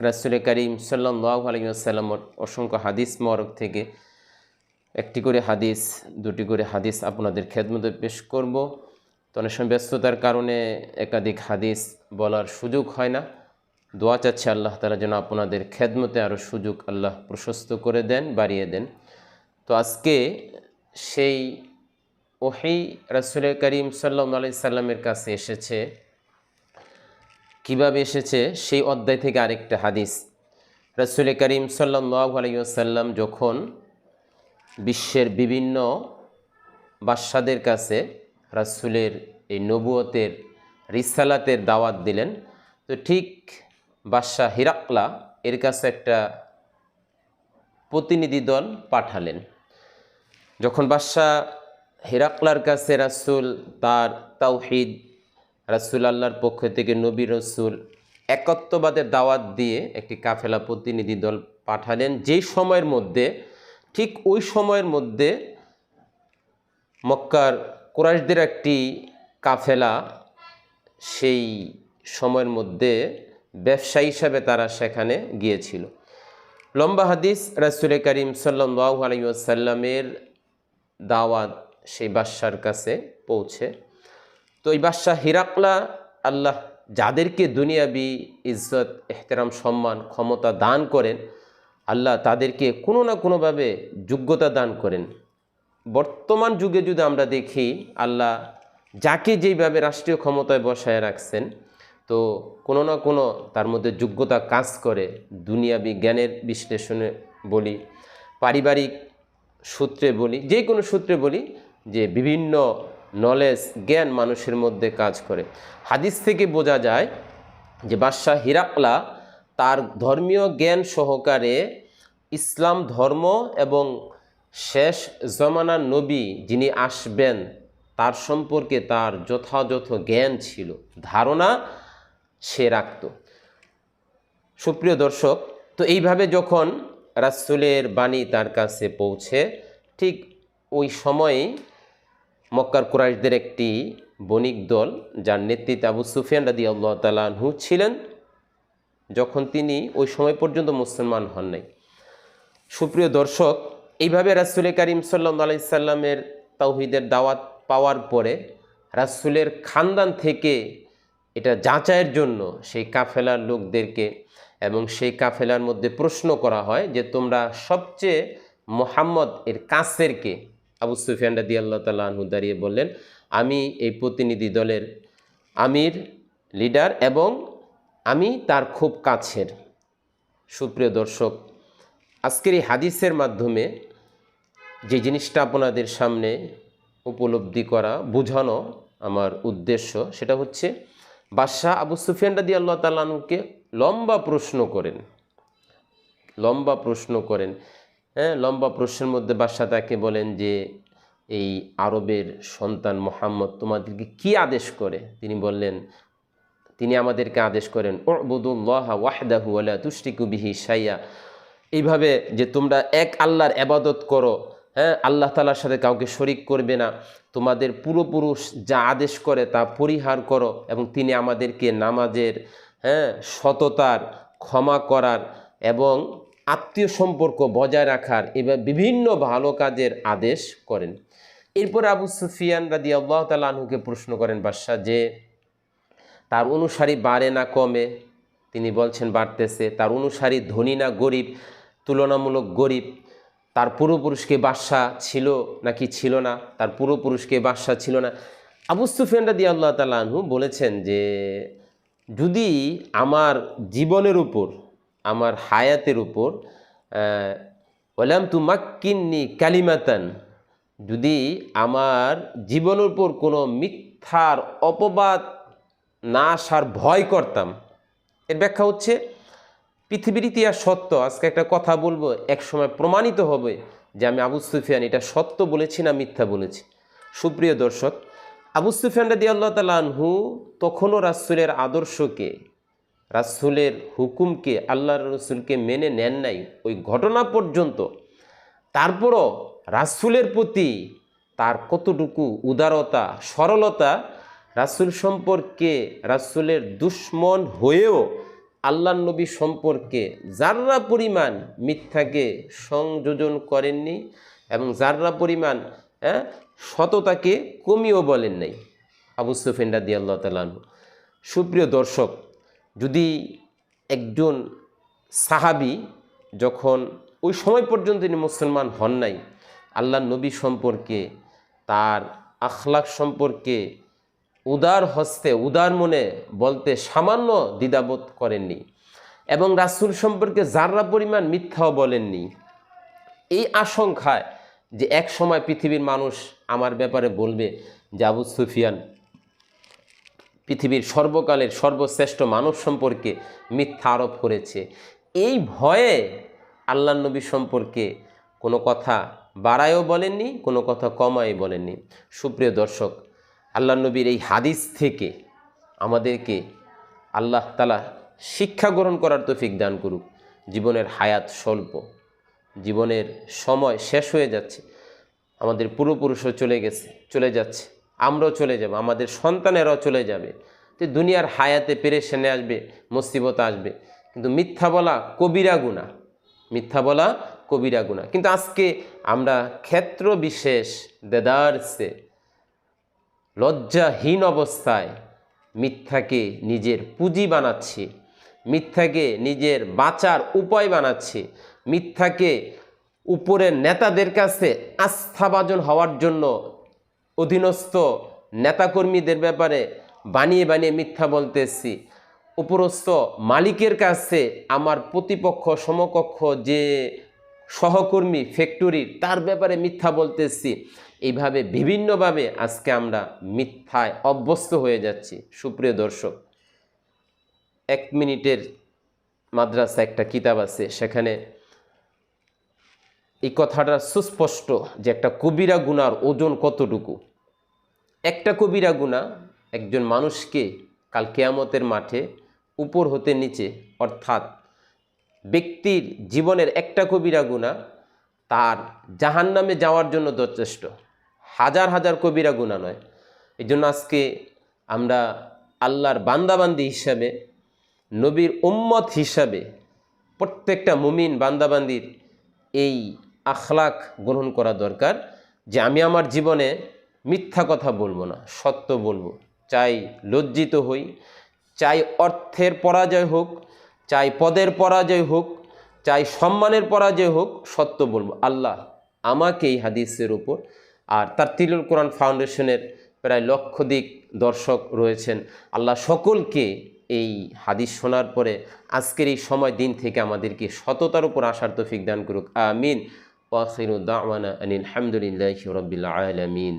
রাসুল করিম সাল্লাহ অসংখ্য হাদিস মরক থেকে একটি করে হাদিস, দুটি করে হাদিস আপনাদের খেদমতে পেশ করব। তো অনেক সময় ব্যস্ততার কারণে একাধিক হাদিস বলার সুযোগ হয় না। দোয়া চাচ্ছে আল্লাহ তালা যেন আপনাদের খেদমতে আরও সুযোগ আল্লাহ প্রশস্ত করে দেন, বাড়িয়ে দেন। তো আজকে সেই ওহি রাসুল করিম সাল্লাহ আলি সাল্লামের কাছে এসেছে কীভাবে এসেছে সেই অধ্যায় থেকে আরেকটা হাদিস। রসুল করিম সাল্লাহ আলাইসাল্লাম যখন বিশ্বের বিভিন্ন বাদশাদের কাছে রাসুলের এই নবুয়তের রিসালাতের দাওয়াত দিলেন, তো ঠিক বাদশাহ হিরাকলা এর কাছে একটা প্রতিনিধি দল পাঠালেন। যখন বাদশাহ হিরাকলার কাছে রাসুল তার তাওহিদ রাসুল আল্লাহর পক্ষ থেকে নবী রসুল একত্ববাদের দাওয়াত দিয়ে একটি কাফেলা প্রতিনিধি দল পাঠালেন। যেই সময়ের মধ্যে, ঠিক ওই সময়ের মধ্যে মক্কার কোরাইশদের একটি কাফেলা সেই সময়ের মধ্যে ব্যবসা হিসাবে তারা সেখানে গিয়েছিল। লম্বা হাদিস, রাসুল করিম সাল্লাহ আলাইসাল্লামের দাওয়াত সেই বাদশার কাছে পৌঁছে। তো এই বাদশাহ হিরাকলা, আল্লাহ যাদেরকে দুনিয়াবি ইজ্জত, এহতেরাম, সম্মান, ক্ষমতা দান করেন, আল্লাহ তাদেরকে কোনো না কোনোভাবে যোগ্যতা দান করেন। বর্তমান যুগে যদি আমরা দেখি, আল্লাহ যাকে যেইভাবে রাষ্ট্রীয় ক্ষমতায় বসায় রাখছেন, তো কোনো না কোনো তার মধ্যে যোগ্যতা কাজ করে। দুনিয়াবি জ্ঞানের বিশ্লেষণে বলি, পারিবারিক সূত্রে বলি, যে কোনো সূত্রে বলি যে বিভিন্ন নলেজ জ্ঞান মানুষের মধ্যে কাজ করে। হাদিস থেকে বোঝা যায় যে বাদশাহ হিরাকলা তার ধর্মীয় জ্ঞান সহকারে ইসলাম ধর্ম এবং শেষ জমানার নবী যিনি আসবেন, তার সম্পর্কে তার যথাযথ জ্ঞান ছিল। ধারণা সে রাখত। সুপ্রিয় দর্শক, তো এইভাবে যখন রাসুলের বাণী তার কাছে পৌঁছে, ঠিক ওই সময়েই মক্কার কুরাইশদের একটি বণিক দল, যার নেতৃত্বে আবু সুফিয়ান রাদি আল্লাহ তালাহু ছিলেন, যখন তিনি ওই সময় পর্যন্ত মুসলমান হন নাই। সুপ্রিয় দর্শক, এইভাবে রাসুল করিম সাল্লা আলাইসাল্লামের তাওহিদের দাওয়াত পাওয়ার পরে রাসুলের খানদান থেকে এটা যাচাইয়ের জন্য সেই কাফেলার লোকদেরকে এবং সেই কাফেলার মধ্যে প্রশ্ন করা হয় যে তোমরা সবচেয়ে মোহাম্মদ এর কাছেরকে আবু সুফিয়ান রাদি আল্লাহ তালু দাঁড়িয়ে বললেন, আমি এই প্রতিনিধি দলের আমির, লিডার এবং আমি তার খুব কাছের। সুপ্রিয় দর্শক, আজকের এই হাদিসের মাধ্যমে যে জিনিসটা আপনাদের সামনে উপলব্ধি করা, বোঝানো আমার উদ্দেশ্য, সেটা হচ্ছে বাদশাহ আবু সুফিয়ান রাদি আল্লাহ তালুকে লম্বা প্রশ্ন করেন। লম্বা প্রশ্ন করেন। হ্যাঁ লম্বা প্রশ্নের মধ্যে বাদশাহ তাকে বলেন যে, এই আরবের সন্তান মোহাম্মদ তোমাদেরকে কি আদেশ করে? তিনি বললেন, তিনি আমাদেরকে আদেশ করেন ওবুদুল্লাহ ওয়াহদাহু আলা তুষ্টিকু বিহি সাইয়া এইভাবে যে তোমরা এক আল্লাহর আবাদত করো হ্যাঁ আল্লাহ তালার সাথে কাউকে শরিক করবে না। তোমাদের পূর্বপুরুষ যা আদেশ করে তা পরিহার করো এবং তিনি আমাদেরকে নামাজের হ্যাঁ সততার, ক্ষমা করার এবং আত্মীয় সম্পর্ক বজায় রাখার এবার বিভিন্ন ভালো কাজের আদেশ করেন। এরপর আবু সুফিয়ান রাদি আল্লাহ তালুকে প্রশ্ন করেন বাদশাহ, যে তার অনুসারী বাড়ে না কমে? তিনি বলছেন, বাড়তেছে। তার অনুসারী ধনী না গরিব? তুলনামূলক গরিব। তার পূর্বপুরুষকে বাদশাহ ছিল নাকি ছিল না? তার পূর্বপুরুষকে বাদশাহ ছিল না। আবু সুফিয়ান রাদি আল্লাহ তালু বলেছেন যে, যদি আমার জীবনের উপর আমার হায়াতের উপর ওলাম তু মাক্কিন্নি কালিমাতান, যদি আমার জীবনের উপর কোনো মিথ্যার অপবাদ না আসার ভয় করতাম। এর ব্যাখ্যা হচ্ছে, পৃথিবীর ইতিহাস সত্য, আজকে একটা কথা বলব, এক সময় প্রমাণিত হবে যে আমি আবু সুফিয়ান, এটা সত্য বলেছি না মিথ্যা বলেছি। সুপ্রিয় দর্শক, আবু সুফিয়ান রাদি আল্লাহ তালহু তখনও রাসুলের আদর্শকে রাসুলের হুকুমকে আল্লাহ রসুলকে মেনে নেন নাই ওই ঘটনা পর্যন্ত। তারপরও রাসুলের প্রতি তার কতটুকু উদারতা, সরলতা, রাসুল সম্পর্কে রাসুলের দুশ্মন হয়েও আল্লাহ নবী সম্পর্কে যাররা পরিমাণ মিথ্যাকে সংযোজন করেননি এবং যাররা পরিমাণ হ্যাঁ সততাকে কমিয়েও বলেন নাই। আবু সুফেন রাদি আল্লাহ তালান সুপ্রিয় দর্শক যদি একজন সাহাবি যখন ওই সময় পর্যন্ত তিনি মুসলমান হন নাই আল্লাহ নবী সম্পর্কে, তার আখলাক সম্পর্কে উদার হস্তে, উদার মনে বলতে সামান্য দ্বিধাবোধ করেননি এবং রাসূল সম্পর্কে যাররা পরিমাণ মিথ্যাও বলেননি, এই আশঙ্কায় যে এক সময় পৃথিবীর মানুষ আমার ব্যাপারে বলবে যে আবু সুফিয়ান পৃথিবীর সর্বকালের সর্বশ্রেষ্ঠ মানব সম্পর্কে মিথ্যা আরোপ করেছে। এই ভয়ে আল্লাহ নবী সম্পর্কে কোনো কথা বাড়ায়ও বলেননি, কোনো কথা কমায় বলেননি। সুপ্রিয় দর্শক, আল্লাহ নবীর এই হাদিস থেকে আমাদেরকে আল্লাহ তালা শিক্ষা গ্রহণ করার তৌফিক দান করুক। জীবনের হায়াত স্বল্প, জীবনের সময় শেষ হয়ে যাচ্ছে, আমাদের পূর্বপুরুষও চলে গেছে, চলে যাচ্ছে। আমরাও চলে যাব, আমাদের সন্তানেরাও চলে যাবে। তো দুনিয়ার হায়াতে পেরেশানে আসবে, মুসিবত আসবে। কিন্তু মিথ্যা বলা কবিরা গুণা মিথ্যা বলা কবিরা গুণা কিন্তু আজকে আমরা ক্ষেত্র বিশেষ দেদারসে লজ্জাহীন অবস্থায় মিথ্যাকে নিজের পুঁজি বানাচ্ছি, মিথ্যাকে নিজের বাঁচার উপায় বানাচ্ছি, মিথ্যাকে উপরের নেতাদের কাছে আস্থাভাজন হওয়ার জন্য অধীনস্থ নেতাকর্মীদের ব্যাপারে বানিয়ে বানিয়ে মিথ্যা বলতেছি উপরস্থ মালিকের কাছে আমার প্রতিপক্ষ, সমকক্ষ যে সহকর্মী ফ্যাক্টরির তার ব্যাপারে মিথ্যা বলতেছি এইভাবে বিভিন্নভাবে আজকে আমরা মিথ্যায় অভ্যস্ত হয়ে যাচ্ছি। সুপ্রিয় দর্শক, এক মিনিটের মাদ্রাসা একটা কিতাব আছে, সেখানে এই কথাটা সুস্পষ্ট যে একটা কবিরা গুনার ওজন কতটুকু। একটা কবিরা গুণা একজন মানুষকে কাল কেয়ামতের মাঠে উপর হতে নিচে, অর্থাৎ ব্যক্তির জীবনের একটা কবিরা গুণা তার জাহান্নামে যাওয়ার জন্য যথেষ্ট। হাজার হাজার কবিরা গুণা নয়। এই জন্য আজকে আমরা আল্লাহর বান্দাবান্দি হিসাবে, নবীর উম্মত হিসাবে প্রত্যেকটা মুমিন বান্দাবান্দির এই আখলাক গ্রহণ করা দরকার যে আমি আমার জীবনে মিথ্যা কথা বলব না, সত্য বলব। চাই লজ্জিত হই, চাই অর্থের পরাজয় হোক, চাই পদের পরাজয় হোক, চাই সম্মানের পরাজয় হোক, সত্য বলব। আল্লাহ আমাকে এই হাদিসের উপর আর তার তিলুল কোরআন ফাউন্ডেশনের প্রায় লক্ষাধিক দর্শক রয়েছেন। আল্লাহ সকলকে এই হাদিস শোনার পরে আজকের এই সময় দিন থেকে আমাদেরকে সততার উপর আসার তৌফিক দান করুক। আমিন। ওয়াখিরু দাওয়ানা আনিল হামদুলিল্লাহি রাব্বিল আলামিন।